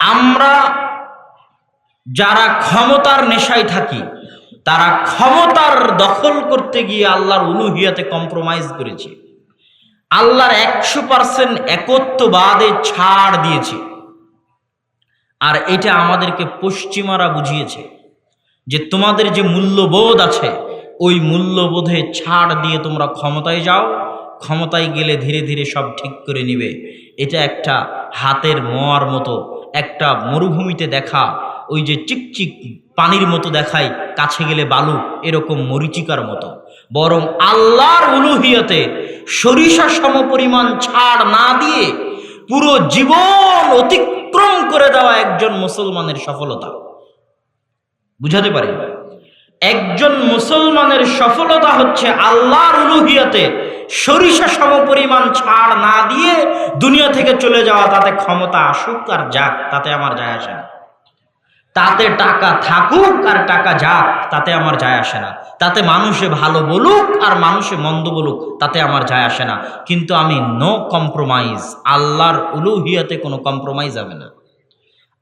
আমরা যারা ক্ষমতার নেশায় থাকি, তারা ক্ষমতার দখল করতে গিয়ে আল্লাহর উলুহিয়াতে কম্প্রোমাইজ করেছে। আল্লাহর একশো পার্সেন্ট একত্ববাদে ছাড় দিয়েছে। আর এটা আমাদেরকে পশ্চিমারা বুঝিয়েছে যে তোমাদের যে মূল্যবোধ আছে, ওই মূল্যবোধে ছাড় দিয়ে তোমরা ক্ষমতায় যাও, ক্ষমতায় গেলে ধীরে ধীরে সব ঠিক করে নিবে। এটা একটা হাতের মোয়ার মতো একটা মরুভূমিতে দেখা, ওই যে চিকচিক পানির মতো দেখায় কাছে গেলে বালু, এরকম মরিচিকার মতো। বরং আল্লাহর উলুহিয়তে সরিষা সমপরিমাণ ছাড় না দিয়ে পুরো জীবন অতিক্রম করে দেওয়া একজন মুসলমানের সফলতা। বুঝাতে পারি? একজন মুসলমানের সফলতা হচ্ছে আল্লাহর উলুহিয়াতে সরিষা সমপরিমাণ ছাড় না দিয়ে দুনিয়া থেকে চলে যাওয়া, তাতে ক্ষমতা আসুক আর যাক, তাতে আমার যায় আসে না। তাতে টাকা থাকুক আর টাকা যাক, তাতে আমার যায় আসে না। তাতে মানুষে ভালো বলুক আর মানুষে মন্দ বলুক, তাতে আমার যায় আসে না। কিন্তু আমি নো কম্প্রোমাইজ আল্লাহর উলুহিয়াতে কোনো কম্প্রোমাইজ হবে না।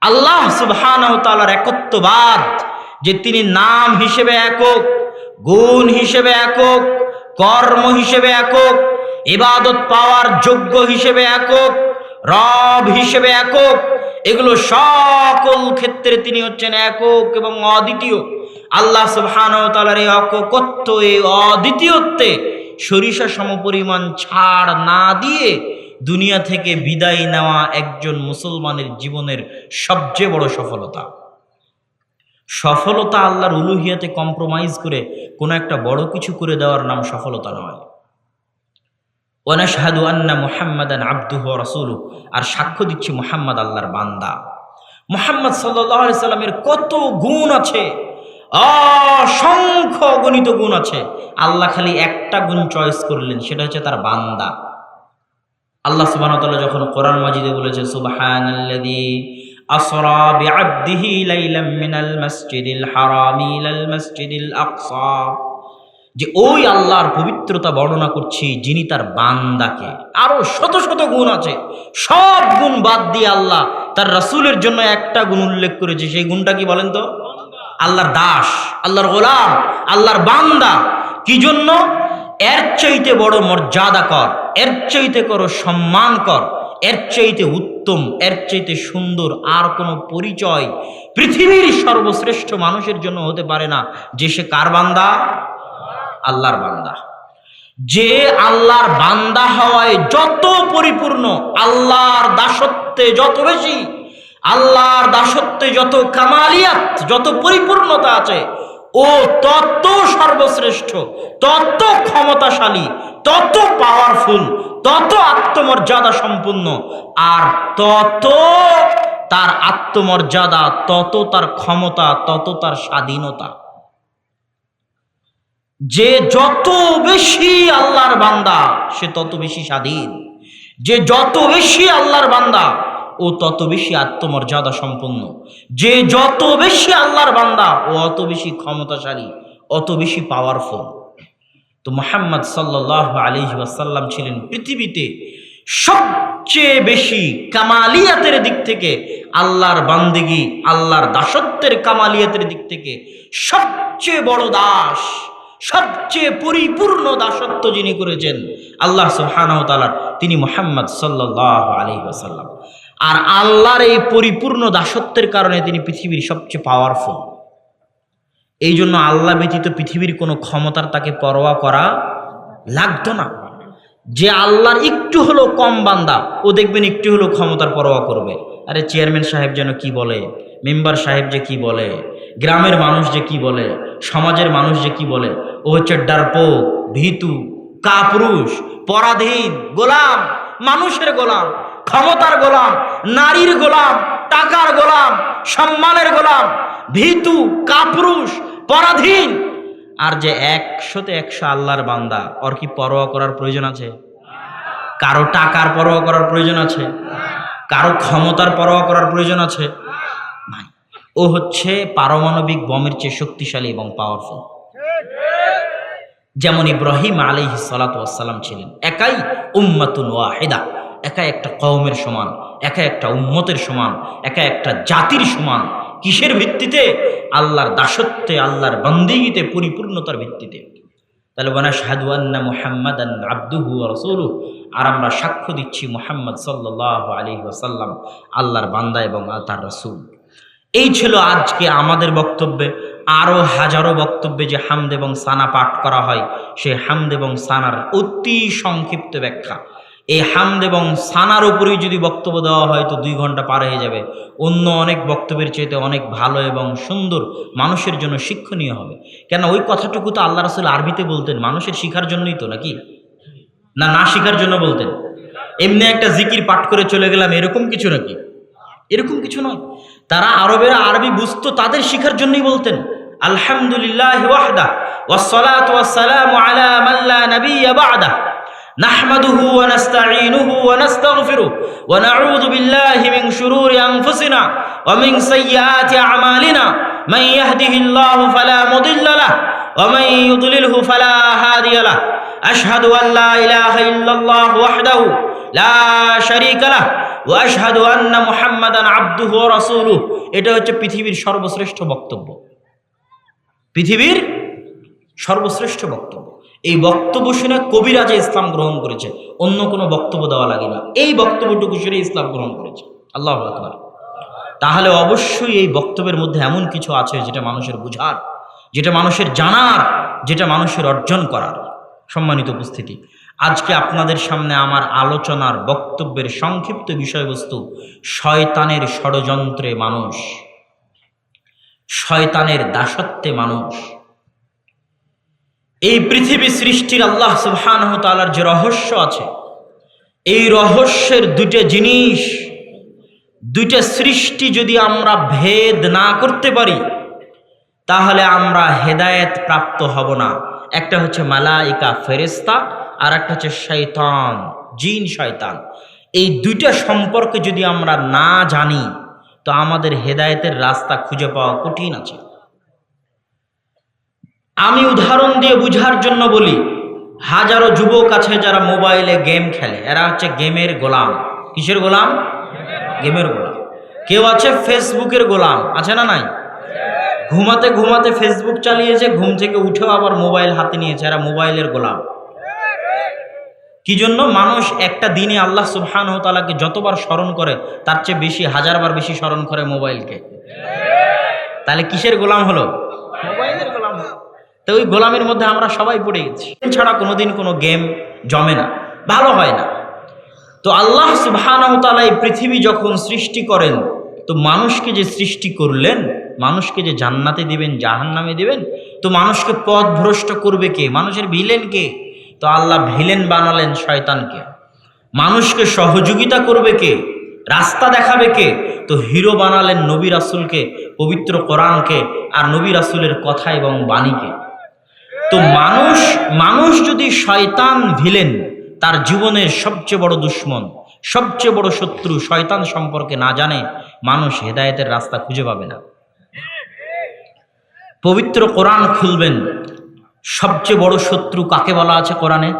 আল্লাহ সুবহানাহু তাআলার একত্ববাদ যে তিনি নাম হিসেবে একক, গুণ হিসেবে একক কর্ম হিসেবে একক, ইবাদত পাওয়ার যোগ্য হিসেবে একক, রব হিসেবে একক, এগুলো সকল ক্ষেত্রে তিনি হচ্ছেন একক এবং অদ্বিতীয়। আল্লাহ সুবহানাহু তাআলার এই এককত্ব, এই অদ্বিতীয়ত্বে সরিষা সমপরিমাণ ছাড় না দিয়ে দুনিয়া থেকে বিদায় নেওয়া একজন মুসলমানের জীবনের সবচেয়ে বড় সফলতা। সফলতা আল্লাহর উলুহিয়াতে কম্প্রোমাইজ করে কোনো একটা বড় কিছু করে দেওয়ার নাম সফলতা নয়। ওয়ানাশহাদু আন্না মুহাম্মাদান আবদুহু ওয়া রাসূলুহু, আর সাক্ষ্য দিচ্ছি মুহাম্মদ আল্লাহর বান্দা। মুহাম্মদ আলাইহি সাল্লামের কত গুণ আছে, অসংখ্য গণিত গুণ আছে। আল্লাহ খালি একটা গুণ চয়েস করলেন, সেটা হচ্ছে তার বান্দা। আল্লাহ তাআলা যখন কোরআন মাজিদে বলেছে, সুবহানাল্লাযী আসরা বিআবদিহি লাইলাম মিনাল মাসজিদিল হারামি ইলাল মাসজিদিল আকসা। যে ওই আল্লাহর পবিত্রতা বর্ণনা করছি, যিনি তার বান্দাকে। আরও শত শত গুণ আছে। সব গুণ বাদ দিয়ে আল্লাহ তার রাসূলের জন্য একটা গুণ উল্লেখ করেছে। সেই গুণটা কি বলেন তো? আল্লাহর দাস, আল্লাহর গোলাম, আল্লাহর বান্দা। কি জন্য? এর চাইতে বড় মর্যাদা কর, এর চাইতে করো সম্মান কর, এর চাইতে উত্তম এর চাইতে সুন্দর আর কোনো পরিচয় পৃথিবীর সর্বশ্রেষ্ঠ মানুষের জন্য হতে পারে না। যে সে কার বান্দা? আল্লাহর বান্দা। যে আল্লাহর বান্দা হওয়ায় যত পরিপূর্ণ, আল্লাহর দাসত্বে যত বেশি, আল্লাহর দাসত্বে যত কামালিয়াত, যত পরিপূর্ণতা আছে, ও তত সর্বশ্রেষ্ঠ, তত ক্ষমতাশালী, তত পাওয়ারফুল তত আত্মমর্যাদা সম্পূর্ণ। আর তত তার আত্মমর্যাদা, তত তার ক্ষমতা, তত তার স্বাধীনতা। যে যত বেশি আল্লাহর বান্দা, সে তত বেশি স্বাধীন। যে যত বেশি আল্লাহর বান্দা, ও তত বেশি আত্মমর্যাদা সম্পন্ন যে যত বেশি আল্লাহর বান্দা, ও অত বেশি ক্ষমতাশালী, অত বেশি পাওয়ারফুল তো মোহাম্মদ সাল্লাহ আলী ওয়াসাল্লাম ছিলেন পৃথিবীতে সবচেয়ে বেশি কামালিয়াতের দিক থেকে আল্লাহর বান্দিগি, আল্লাহর দাসত্বের কামালিয়াতের দিক থেকে সবচেয়ে বড় দাস, সবচেয়ে পরিপূর্ণ দাসত্ব যিনি করেছেন, আল্লাহ সুবহানাহু তাআলার তিনি মোহাম্মদ সাল্লাল্লাহু আলাইহি ওয়াসাল্লাম। আর আল্লাহর এই পরিপূর্ণ দাসত্বের কারণে তিনি পৃথিবীর সবচেয়ে পাওয়ারফুল এই জন্য আল্লাহ ব্যতীত পৃথিবীর কোনো ক্ষমতার তাকে পরোয়া করা লাগতো না। যে আল্লাহর একটু হলো কম বান্দা, ও দেখবেন একটু হলো ক্ষমতার পরোয়া করবে। আরে চেয়ারম্যান সাহেব যেন কি বলে? মেম্বার সাহেব যে কি বলে? গ্রামের মানুষ যে কি বলে? সমাজের মানুষ যে কি বলে? ও হচ্ছে ডারপো, ভীতু, কাপুরুষ, পরাধীন, গোলাম, মানুষের গোলাম, ক্ষমতার গোলাম, নারীর গোলাম, টাকার গোলাম, সম্মানের গোলাম, ভীতু, কাপুরুষ পরাধীন। আর যে একশোতে একশো আল্লাহর বান্দা, ওর কি পরোয়া করার প্রয়োজন আছে? কারও টাকার পরোয়া করার প্রয়োজন আছে? কারও ক্ষমতার পরোয়া করার প্রয়োজন আছে? ও হচ্ছে পারমাণবিক বমের চেয়ে শক্তিশালী এবং পাওয়ারফুল যেমন ইব্রাহিম আলাইহি সালাতাম ছিলেন, একাই উম্মাতুন ওয়াহিদা একা একটা কওমের সমান একা একটা উম্মতের সমান একা একটা জাতির সমান। কিসের ভিত্তিতে? আল্লাহর দাসত্বে, আল্লাহর বন্দিগিতে, পরিপূর্ণতার ভিত্তিতে। তাহলে বানা শাহাদুয়ান্না মুহাম্মদ আব্দুহু রসুলু আর আমরা সাক্ষ্য দিচ্ছি মোহাম্মদ সাল্লাহ আলী ওসাল্লাম আল্লাহর বান্দা এবং তার রসুল। এই ছিল আজকে আমাদের বক্তব্যে। আরও হাজারো বক্তব্যে যে হামদ এবং সানা পাঠ করা হয় সেই হামদ এবং সানার অতি সংক্ষিপ্ত ব্যাখ্যা। এই হামদ এবং সানার উপরেই যদি বক্তব্য দেওয়া হয় তো দুই ঘণ্টা পার হয়ে যাবে। অন্য অনেক বক্তব্যের চাইতে অনেক ভালো এবং সুন্দর মানুষের জন্য শিক্ষণীয় হবে। কেন ওই কথাটুকু তো আল্লাহ রসুল আরবিতে বলতেন, মানুষের শিখার জন্যই তো নাকি? না না শিখার জন্য বলতেন। এমনি একটা জিকির পাঠ করে চলে গেলাম, এরকম কিছু নাকি? এরকম কিছু নয়। তারা আরবেরা আরবি বুঝতো, তাদের শিখার জন্যই বলতেন, আলহামদুলিল্লাহ ওয়াহদা ওয়াসসালামু আলা মান লা নাবিয়্যা বা'দা نحمده ونستعينه ونستغفره ونعوذ بالله من شرور أنفسنا ومن سيئات أعمالنا من يهده الله فلا مضل له ومن يضلله فلا هادي له أشهد أن لا إله إلا الله وحده لا شريك له وأشهد أن محمدا عبده ورسوله এটা হচ্ছে পৃথিবীর সর্বশ্রেষ্ঠ বক্তব্য شرب سرشت বক্তব্য এই বক্তব্য শুনে কবিরাজে ইসলাম গ্রহণ করেছে। অন্য কোনো বক্তব্য দেওয়া লাগে না। এই বক্তব্যটুকু শুনে ইসলাম গ্রহণ করেছে। আল্লাহ আকবর। তাহলে অবশ্যই এই বক্তব্যের মধ্যে এমন কিছু আছে যেটা মানুষের বুঝার, যেটা মানুষের জানার, যেটা মানুষের অর্জন করার। সম্মানিত উপস্থিতি, আজকে আপনাদের সামনে আমার আলোচনার বক্তব্যের সংক্ষিপ্ত বিষয়বস্তু, শয়তানের ষড়যন্ত্রে মানুষ। শয়তানের দাসত্বে মানুষ। এই পৃথিবী সৃষ্টির আল্লাহ সুবহানাহ তাআলার যে রহস্য আছে, এই রহস্যের দুটো জিনিস, দুইটা সৃষ্টি যদি আমরা ভেদ না করতে পারি, তাহলে আমরা হেদায়েত প্রাপ্ত হব না। একটা হচ্ছে মালাইকা ফেরেস্তা আর একটা হচ্ছে শৈতান জিন, শয়তান। এই দুইটা সম্পর্কে যদি আমরা না জানি, তো আমাদের হেদায়েতের রাস্তা খুঁজে পাওয়া কঠিন আছে। আমি উদাহরণ দিয়ে বুঝার জন্য বলি, হাজারো যুবক আছে যারা মোবাইলে গেম খেলে। এরা হচ্ছে গেমের গোলাম। কিসের গোলাম? গেমের গোলাম। কেউ আছে ফেসবুকের গোলাম। আছে না নাই? ঘুমাতে ঘুমাতে ফেসবুক চালিয়েছে, ঘুম থেকে উঠেও আবার মোবাইল হাতে নিয়েছে। এরা মোবাইলের গোলাম। কি জন্য? মানুষ একটা দিনে আল্লাহ সুবহান তালাকে যতবার স্মরণ করে, তার চেয়ে বেশি, হাজারবার বেশি স্মরণ করে মোবাইলকে। তাহলে কিসের গোলাম হলো গোলাম হলো? তো ওই গোলামের মধ্যে আমরা সবাই পড়ে গেছি। ছাড়া কোনোদিন কোনো গেম জমে না, ভালো হয় না। তো আল্লাহ সুবাহানহতালা এই পৃথিবী যখন সৃষ্টি করেন, তো মানুষকে যে সৃষ্টি করলেন, মানুষকে যে জান্নাতে দিবেন জাহান নামে দিবেন, তো মানুষকে পথ ভ্রষ্ট করবে কে? মানুষের ভিলেন কে? তো আল্লাহ ভিলেন বানালেন শয়তানকে। মানুষকে সহযোগিতা করবে কে? রাস্তা দেখাবে কে? তো হিরো বানালেন নবী রাসুলকে, পবিত্র কোরআনকে আর নবী রাসুলের কথা এবং বাণীকে। তো মানুষ মানুষ যদি শয়তান ভিলেন, তার জীবনের সবচেয়ে বড় দুশ্মন, সবচেয়ে বড় শত্রু শয়তান সম্পর্কে না জানে, মানুষ হেদায়েতের রাস্তা খুঁজে পাবে না। পবিত্র কোরআন খুলবেন, সবচেয়ে বড় শত্রু কাকে বলা আছে কোরআনে?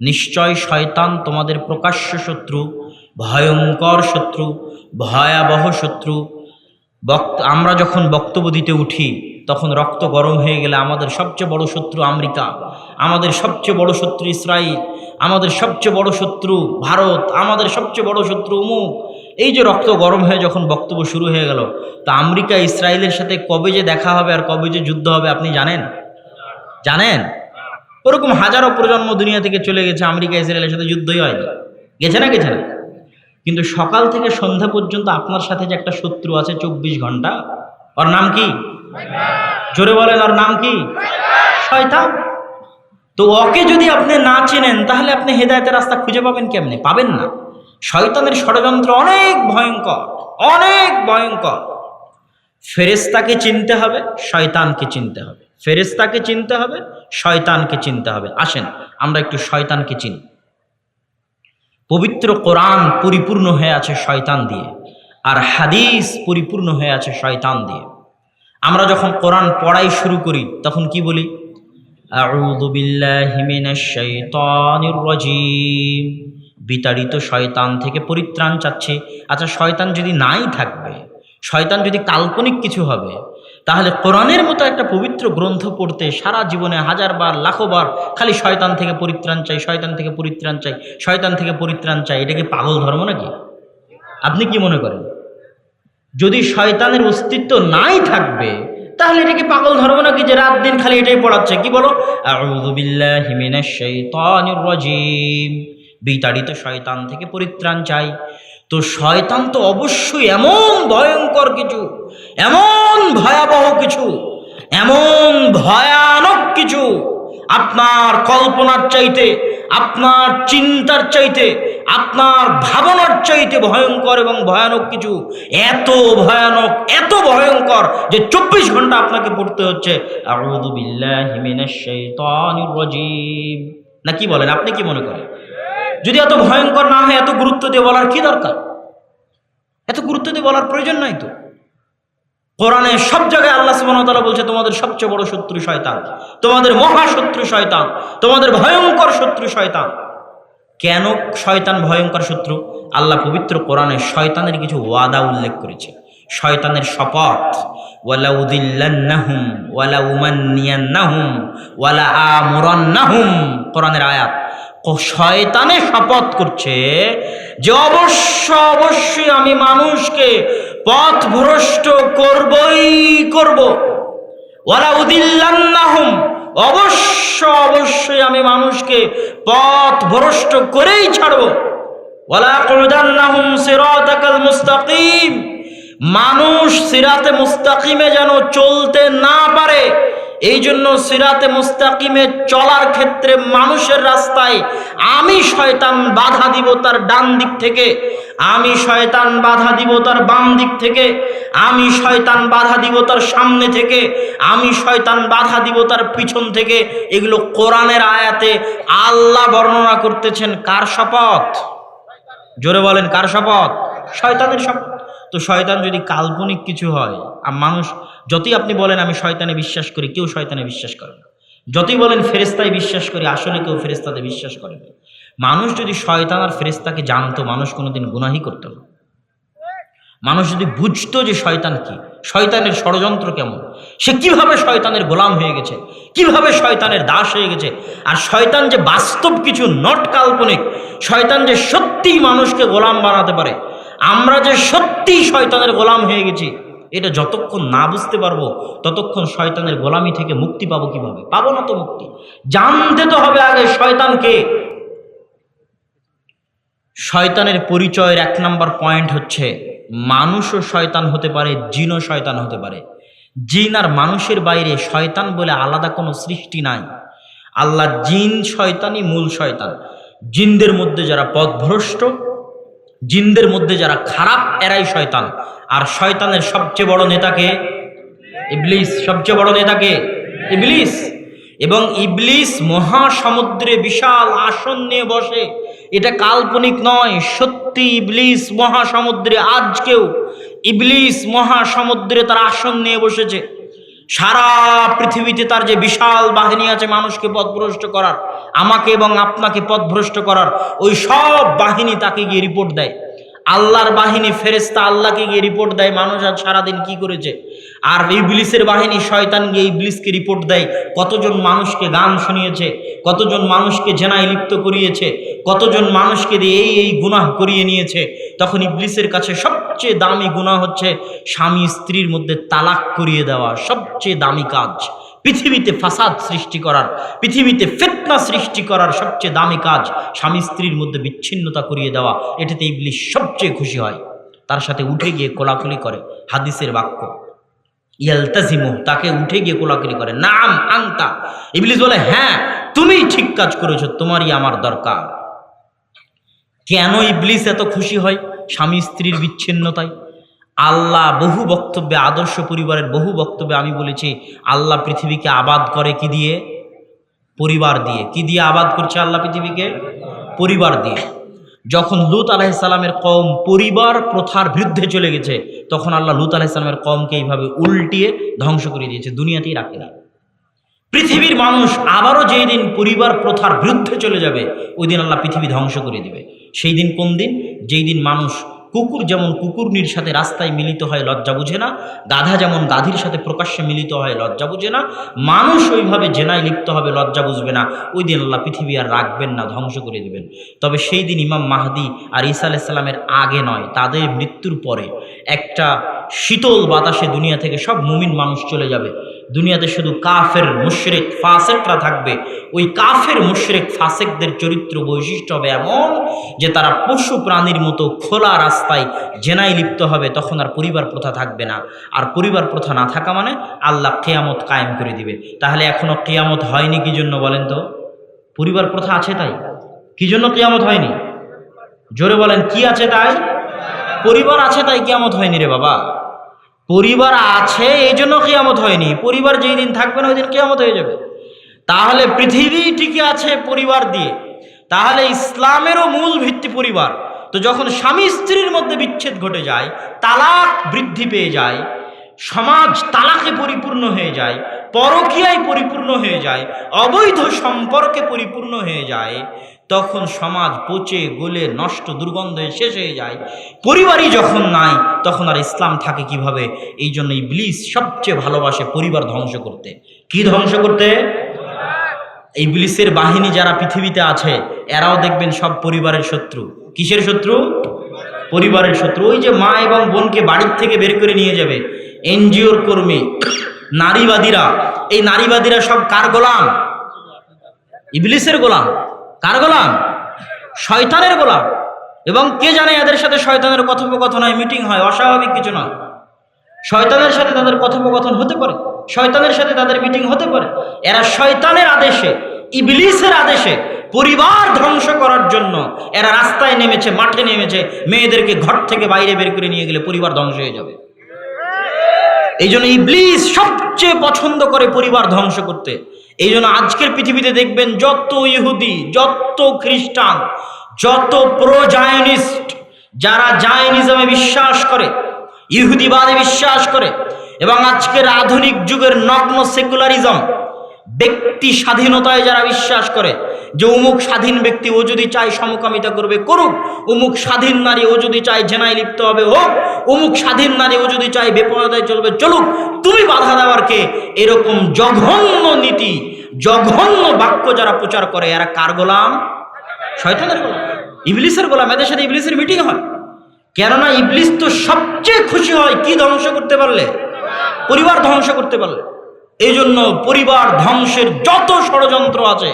নিশ্চয় শয়তান তোমাদের প্রকাশ্য শত্রু, ভয়ঙ্কর শত্রু, ভয়াবহ শত্রু বক্ত আমরা যখন বক্তব্য দিতে উঠি, তখন রক্ত গরম হয়ে গেলে আমাদের সবচেয়ে বড় শত্রু আমেরিকা, আমাদের সবচেয়ে বড় শত্রু ইসরায়েল আমাদের সবচেয়ে বড় শত্রু ভারত, আমাদের সবচেয়ে বড় শত্রু অমুক। এই যে রক্ত গরম হয়ে যখন বক্তব্য শুরু হয়ে গেল, তা আমেরিকা ইসরায়েলের সাথে কবে যে দেখা হবে আর কবে যে যুদ্ধ হবে আপনি জানেন? জানেন? ওরকম হাজারো প্রজন্ম দুনিয়া থেকে চলে গেছে, আমেরিকা ইসরায়েলের সাথে যুদ্ধই হয়নি। গেছে না গেছে না? কিন্তু সকাল থেকে সন্ধ্যা পর্যন্ত আপনার সাথে যে একটা শত্রু আছে চব্বিশ ঘণ্টা, ওর নাম কি? জোরে বলেন, ওর নাম কি? শয়তান। তো ওকে যদি আপনি না চেনেন, তাহলে আপনি হেদায়তের রাস্তা খুঁজে পাবেন কেমনে? পাবেন না। শয়তানের ষড়যন্ত্র অনেক ভয়ঙ্কর অনেক ভয়ঙ্কর। ফেরেস্তাকে চিনতে হবে, শয়তানকে চিনতে হবে। ফেরেস্তাকে চিনতে হবে, শয়তানকে চিনতে হবে। আসেন, আমরা একটু শয়তানকে চিনি। পবিত্র কোরআন পরিপূর্ণ হয়ে আছে শয়তান দিয়ে আর হাদিস পরিপূর্ণ হয়ে আছে শয়তান দিয়ে। আমরা যখন কোরআন পড়াই শুরু করি, তখন কি বলি? বিতাড়িত শয়তান থেকে পরিত্রাণ চাচ্ছে। আচ্ছা শয়তান যদি নাই থাকবে শয়তান যদি কাল্পনিক কিছু হবে, তাহলে কোরআনের মতো একটা পবিত্র গ্রন্থ পড়তে সারা জীবনে হাজার বার লাখো বার খালি শয়তান থেকে পরিত্রাণ চাই, শয়তান থেকে পরিত্রাণ চাই, শয়তান থেকে পরিত্রাণ চাই, এটা কি পাগল ধর্ম নাকি? আপনি কি মনে করেন? যদি শয়তানের অস্তিত্ব নাই থাকবে, তাহলে এটা কি পাগল ধর্ম নাকি যে রাত দিন খালি এটাই পড়াচ্ছে? কি বলো? বিতাড়িত শয়তান থেকে পরিত্রাণ চাই। তো শয়তান তো অবশ্যই এমন ভয়ঙ্কর কিছু, এমন ভয়াবহ কিছু, এমন ভয়ানক কিছু আপনার কল্পনার চাইতে, আপনার চিন্তার চাইতে, আপনার ভাবনার চাইতে ভয়ঙ্কর এবং ভয়ানক কিছু, এত ভয়ানক, এত ভয়ঙ্কর যে চব্বিশ ঘণ্টা আপনাকে পড়তে হচ্ছে। আউযু বিল্লাহি মিনাশ না কি বলেন, আপনি কি মনে করেন? যদি এত ভয়ঙ্কর না হয়, এত গুরুত্ব দিয়ে বলার কি দরকার? এত গুরুত্ব দিয়ে বলার প্রয়োজন নাই তো। কোরআনে সব জায়গায় আল্লাহ সুবহানাহু বলছে, তোমাদের সবচেয়ে বড় শত্রু শয়তান, তোমাদের মহা শত্রু শয়তান, তোমাদের ভয়ঙ্কর শত্রু শয়তান। কেন শয়তান ভয়ঙ্কর শত্রু? আল্লাহ পবিত্র কোরআনে শয়তানের কিছু ওয়াদা উল্লেখ করেছে। শয়তানের শপথ ওয়ালা উদিল্লান্নাহুম ওয়ালা উমান্নিয়ান্নাহুম, ওয়ালা আমুরান্নাহুম কোরআনের আয়াত। শয়তানে শপথ করছে যে অবশ্য অবশ্যই আমি মানুষকে পথ ভ্রষ্ট করবই করব। ওয়ালা উদিল্লান্নাহুম অবশ্য অবশ্যই আমি মানুষকে পথ ভ্রষ্ট করেই ছাড়ব। ওয়ালা কুদান্নাহুম সিরাতাকাল মুস্তাকিম, মানুষ সিরাতে মুস্তাকিমে যেন চলতে না পারে এই জন্য সিরাতে মুস্তাকিমে চলার ক্ষেত্রে মানুষের রাস্তায় আমি শয়তান বাধা দিব তার ডান দিক থেকে, আমি শয়তান বাধা দিব তার বাম দিক থেকে, আমি শয়তান বাধা দিব তার সামনে থেকে, আমি শয়তান বাধা দিব তার পিছন থেকে। এগুলো কোরআনের আয়াতে আল্লাহ বর্ণনা করতেছেন, কার শপথ? জোরে বলেন, কার শপথ? শয়তানের শপথ। তো শয়তান যদি কাল্পনিক কিছু হয় মানুষ, যতই আপনি বলেন, আমি শয়তানে বিশ্বাস করি, কেউ শয়তানে বিশ্বাস করে না। যতই বলেন ফেরেস্তায় বিশ্বাস করি, আসলে কেউ ফেরেস্তাতে বিশ্বাস করে না। মানুষ যদি শয়তান আর ফেরেস্তাকে জানতো, মানুষ কোনোদিন গুনাহি করতো না। মানুষ যদি বুঝতো যে শয়তান কি, শয়তানের ষড়যন্ত্র কেমন, সে কীভাবে শয়তানের গোলাম হয়ে গেছে, কীভাবে শয়তানের দাস হয়ে গেছে, আর শয়তান যে বাস্তব কিছু নট কাল্পনিক, শয়তান যে সত্যিই মানুষকে গোলাম বানাতে পারে, আমরা যে সত্যিই শয়তানের গোলাম হয়ে গেছি এটা যতক্ষণ না বুঝতে পারব, ততক্ষণ শয়তানের গোলামি থেকে মুক্তি পাবো কীভাবে? পাবো না তো মুক্তি। জানতে তো হবে আগে শয়তানকে। শয়তানের পরিচয়ের এক নম্বর পয়েন্ট হচ্ছে, মানুষও শয়তান হতে পারে, জিনও শয়তান হতে পারে। জিন আর মানুষের বাইরে শয়তান বলে আলাদা কোনো সৃষ্টি নাই। আল্লাহ জিন শয়তানই মূল শয়তান। জিনদের মধ্যে যারা পথভ্রষ্ট জিনদের মধ্যে যারা খারাপ, এরাই শয়তান। আর শয়তানের সবচেয়ে বড় নেতাকে ইবলিস। সবচেয়ে বড় নেতাকে ইবলিস। এবং ইবলিস মহাসমুদ্রে বিশাল আসন নিয়ে বসে। এটা কাল্পনিক নয়, সত্যি ইবলিস মহাসমুদ্রে আজকেও ইবলিস মহাসমুদ্রে তার আসন নিয়ে বসেছে। সারা পৃথিবীতে তার যে বিশাল বাহিনী আছে মানুষকে পথভ্রষ্ট করার, আমাকে এবং আপনাকে পথভ্রষ্ট করার, ওই সব বাহিনী তাকে গিয়ে রিপোর্ট দেয়। আল্লাহর বাহিনী ফেরেস্তা আল্লাহকে গিয়ে রিপোর্ট দেয়, মানুষ আজ সারাদিন কি করেছে? আর ইবলিসের বাহিনী শয়তান গিয়ে ইবলিসকে রিপোর্ট দেয়, কতজন মানুষকে গান শুনিয়েছে, কতজন মানুষকে জেনায় লিপ্ত করিয়েছে, কতজন মানুষকে দিয়ে এই এই গুনাহ করিয়ে নিয়েছে। তখন ইবলিসের কাছে সবচেয়ে দামি গুনাহ হচ্ছে স্বামী স্ত্রীর মধ্যে তালাক করিয়ে দেওয়া, সবচেয়ে দামি কাজ। পৃথিবীতে ফাসাদ সৃষ্টি করার, পৃথিবীতে ফেতনা সৃষ্টি করার সবচেয়ে দামি কাজ স্বামী স্ত্রীর মধ্যে বিচ্ছিন্নতা করিয়ে দেওয়া, এটাতে ইবলিস সবচেয়ে খুশি হয়। তার সাথে উঠে গিয়ে কোলাকুলি করে হাদিসের বাক্য। ইয়ালতাজিমু, তাকে উঠে গিয়ে কোলাকুলি করে, নাম আন্তা। ইবলিস বলে হ্যাঁ তুমি ঠিক কাজ করেছ, তোমারই আমার দরকার। কেন ইবলিস এত খুশি হয় স্বামী স্ত্রীর বিচ্ছিন্নতায়? আল্লাহ বহু বক্তব্যে, আদর্শ পরিবারের বহু বক্তব্যে আমি বলেছি, আল্লাহ পৃথিবীকে আবাদ করে কি দিয়ে? পরিবার দিয়ে। কি দিয়ে আবাদ করছে আল্লাহ পৃথিবীকে? পরিবার দিয়ে। যখন লুত আলাহিসাল্লামের কম পরিবার প্রথার বিরুদ্ধে চলে গেছে, তখন আল্লাহ লুত আলাহিসাল্লামের কমকে এইভাবে উল্টিয়ে ধ্বংস করে দিয়েছে, দুনিয়াতেই রাখে না পৃথিবীর মানুষ আবারও যেই দিন পরিবার প্রথার বিরুদ্ধে চলে যাবে, ওই দিন আল্লাহ পৃথিবী ধ্বংস করে দিবে। সেই দিন কোন দিন? যেই দিন মানুষ কুকুর যেমন কুকুরনির সাথে রাস্তায় মিলিত হয়, লজ্জা বুঝে না। গাধা যেমন গাধীর সাথে প্রকাশ্যে মিলিত হয়, লজ্জা বুঝে না। মানুষ ওইভাবে জেনায় লিপ্ত হবে, লজ্জা বুঝবে না। ওই দিন আল্লাহ পৃথিবী আর রাখবেন না, ধ্বংস করে দেবেন। তবে সেই দিন ইমাম মাহাদি আর ঈসা আলাইসাল্লামের আগে নয়, তাদের মৃত্যুর পরে একটা শীতল বাতাসে দুনিয়া থেকে সব মুমিন মানুষ চলে যাবে। দুনিয়াতে শুধু কাফের, মুশরেক, ফাসেকরা থাকবে। ওই কাফের, মুশরেক, ফাসেকদের চরিত্র বৈশিষ্ট্য হবে এমন যে তারা পশু প্রাণীর মতো খোলা রাস্তায় জেনায় লিপ্ত হবে, তখন আর পরিবার প্রথা থাকবে না। আর পরিবার প্রথা না থাকা মানে আল্লাহ কেয়ামত কায়েম করে দিবে। তাহলে এখনও কেয়ামত হয়নি কি জন্য বলেন তো? পরিবার প্রথা আছে তাই? কি জন্য কেয়ামত হয়নি? জোরে বলেন, কি আছে তাই? পরিবার আছে তাই কেয়ামত হয়নি রে বাবা। পরিবার আছে, এই জন্য কেয়ামত হয়নি। পরিবার যেই দিন থাকবে না, ওই দিন কেয়ামত হয়ে যাবে। তাহলে পৃথিবী টিকে আছে পরিবার দিয়ে। তাহলে ইসলামেরও মূল ভিত্তি পরিবার। তো যখন স্বামী স্ত্রীর মধ্যে বিচ্ছেদ ঘটে যায়, তালাক বৃদ্ধি পেয়ে যায়, সমাজ তালাকে পরিপূর্ণ হয়ে যায়, পরকীয়ায় পরিপূর্ণ হয়ে যায়, অবৈধ সম্পর্কে পরিপূর্ণ হয়ে যায় তখন সমাজ পচে, গলে, নষ্ট, দুর্গন্ধে শেষ হয়ে যায়। পরিবারই যখন নাই, তখন আর ইসলাম থাকে কীভাবে? এই জন্য ইবলিস সবচেয়ে ভালোবাসে পরিবার ধ্বংস করতে। কি ধ্বংস করতে? এই ইবলিসের বাহিনী যারা পৃথিবীতে আছে, এরাও দেখবেন সব পরিবারের শত্রু। কিসের শত্রু? পরিবারের শত্রু। ওই যে মা এবং বোনকে বাড়ির থেকে বের করে নিয়ে যাবে। এনজিওর কর্মী, নারীবাদীরা। এই নারীবাদীরা সব কার গোলাম? ইবলিসের গোলাম। কার গোলাম? শয়তানের গোলাম। এবং কে জানে এদের সাথে শয়তানের কথোপকথন হয় মিটিং হয়? অস্বাভাবিক কিছু নয়। শয়তানের সাথে তাদের কথোপকথন হতে পারে। শয়তানের সাথে তাদের মিটিং হতে পারে। এরা শয়তানের আদেশে, ইবলিসের আদেশে পরিবার ধ্বংস করার জন্য এরা রাস্তায় নেমেছে, মাঠে নেমেছে, মেয়েদেরকে ঘর থেকে বাইরে বের করে নিয়ে গেলে পরিবার ধ্বংস হয়ে যাবে। এই জন্য ইবলিস সবচেয়ে পছন্দ করে পরিবার ধ্বংস করতে। এই জন্য আজকের পৃথিবীতে দেখবেন যত ইহুদি, যত খ্রিস্টান, যত প্রো জায়নিস্ট যারা জায়নিজমে বিশ্বাস করে, ইহুদিবাদে বিশ্বাস করে, এবং আজকের আধুনিক যুগের নগ্ন সেকুলারিজম ব্যক্তি স্বাধীনতায় যারা বিশ্বাস করে যে অমুক স্বাধীন ব্যক্তি ও যদি চায় সমকামিতা করবে করুক অমুক স্বাধীন নারী ও যদি চায় জেনায় লিপ্ত হবে হোক অমুক স্বাধীন নারী ও যদি চায় বেপরদায় চলবে চলুক, তুমি বাধা দেওয়ার কে? এরকম জঘন্য নীতি, জঘন্য বাক্য যারা প্রচার করে, এরা কার গোলাম? শয়তানের গোলাম। ইবলিসের গোলাম, এদের সাথে ইবলিসের মিটিং হয়। কেননা ইবলিস তো সবচেয়ে খুশি হয় কি ধ্বংস করতে পারলে? পরিবার ধ্বংস করতে পারলে। এই জন্য পরিবার ধ্বংসের যত ষড়যন্ত্র আছে,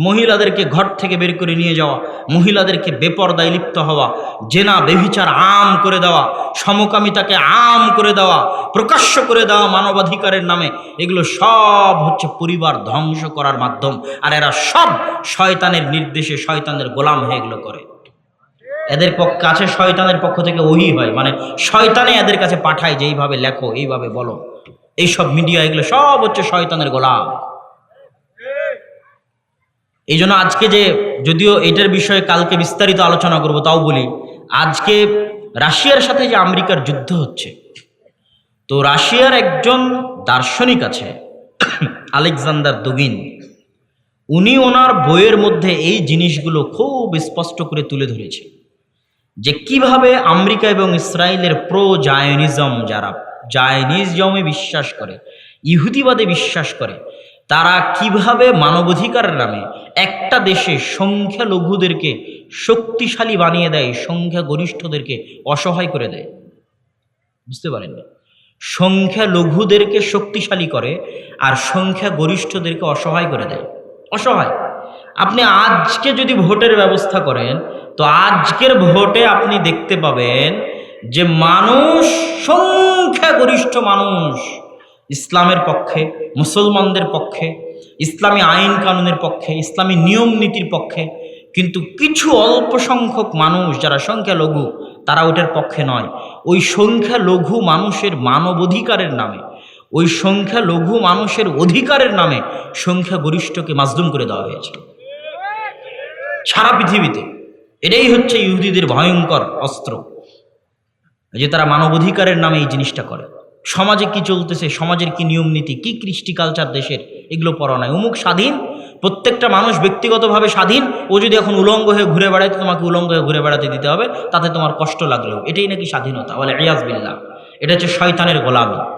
মহিলাদেরকে ঘর থেকে বের করে নিয়ে যাওয়া, মহিলাদেরকে বেপরদায় লিপ্ত হওয়া, জেনা বেভিচার আম করে দেওয়া, সমকামিতাকে আম করে দেওয়া, প্রকাশ্য করে দেওয়া মানবাধিকারের নামে, এগুলো সব হচ্ছে পরিবার ধ্বংস করার মাধ্যম। আর এরা সব শয়তানের নির্দেশে শয়তানের গোলাম হয়ে এগুলো করে। এদের পক্ষ, কাছে শয়তানের পক্ষ থেকে ওহি হয় মানে শয়তানে এদের কাছে পাঠায় যে এইভাবে লেখো, এইভাবে বলো। এইসব মিডিয়া এগুলো সব হচ্ছে শয়তানের গোলাম। এই জন্য আজকে যে যদিও এটার বিষয়ে কালকে বিস্তারিত আলোচনা করব, তাও বলি, আজকে রাশিয়ার সাথে যে আমেরিকার যুদ্ধ হচ্ছে, তো রাশিয়ার একজন দার্শনিক আছে, আলেকজান্ডার দুগিন। উনি ওনার বইয়ের মধ্যে এই জিনিসগুলো খুব স্পষ্ট করে তুলে ধরেছে যে কীভাবে আমেরিকা এবং ইসরায়েলের প্রো জায়নিজম যারা জায়নিজমে বিশ্বাস করে, ইহুদিবাদে বিশ্বাস করে, তারা কীভাবে মানবাধিকারের নামে একটা দেশে সংখ্যালঘুদেরকে শক্তিশালী বানিয়ে দেয় সংখ্যাগরিষ্ঠদেরকে অসহায় করে দেয়? বুঝতে পারেননি? সংখ্যালঘুদেরকে শক্তিশালী করে আর সংখ্যাগরিষ্ঠদেরকে অসহায় করে দেয়। অসহায়। আপনি আজকে যদি ভোটের ব্যবস্থা করেন, তো আজকের ভোটে আপনি দেখতে পাবেন যে মানুষ, সংখ্যাগরিষ্ঠ মানুষ, ইসলামের পক্ষে, মুসলমানদের পক্ষে, ইসলামী আইন কানুনের পক্ষে, ইসলামী নিয়ম নীতির পক্ষে, কিন্তু কিছু অল্প সংখ্যক মানুষ যারা সংখ্যালঘু, তারা ওটার পক্ষে নয়। ওই সংখ্যালঘু মানুষের মানবাধিকারের নামে, ওই সংখ্যালঘু মানুষের অধিকারের নামে সংখ্যাগরিষ্ঠকে মাজদুম করে দেওয়া হয়েছে। সারা পৃথিবীতে। এটাই হচ্ছে ইহুদিদের ভয়ঙ্কর অস্ত্র। যে তারা মানবাধিকারের নামে এই জিনিসটা করে। সমাজে কি চলতেছে, সমাজের কি নিয়ম নীতি, কি কৃষ্টি কালচার দেশের, এগুলো পড়া নয় অমুক স্বাধীন, প্রত্যেকটা মানুষ ব্যক্তিগতভাবে স্বাধীন, ও যদি এখন উলঙ্গ হয়ে ঘুরে বেড়ায় তোমাকে উলঙ্গ হয়ে ঘুরে বেড়াতে দিতে হবে, তাতে তোমার কষ্ট লাগলেও। এটাই নাকি স্বাধীনতা বলে রিয়াজ বিল্লাহ। এটা হচ্ছে শয়তানের গোলামি।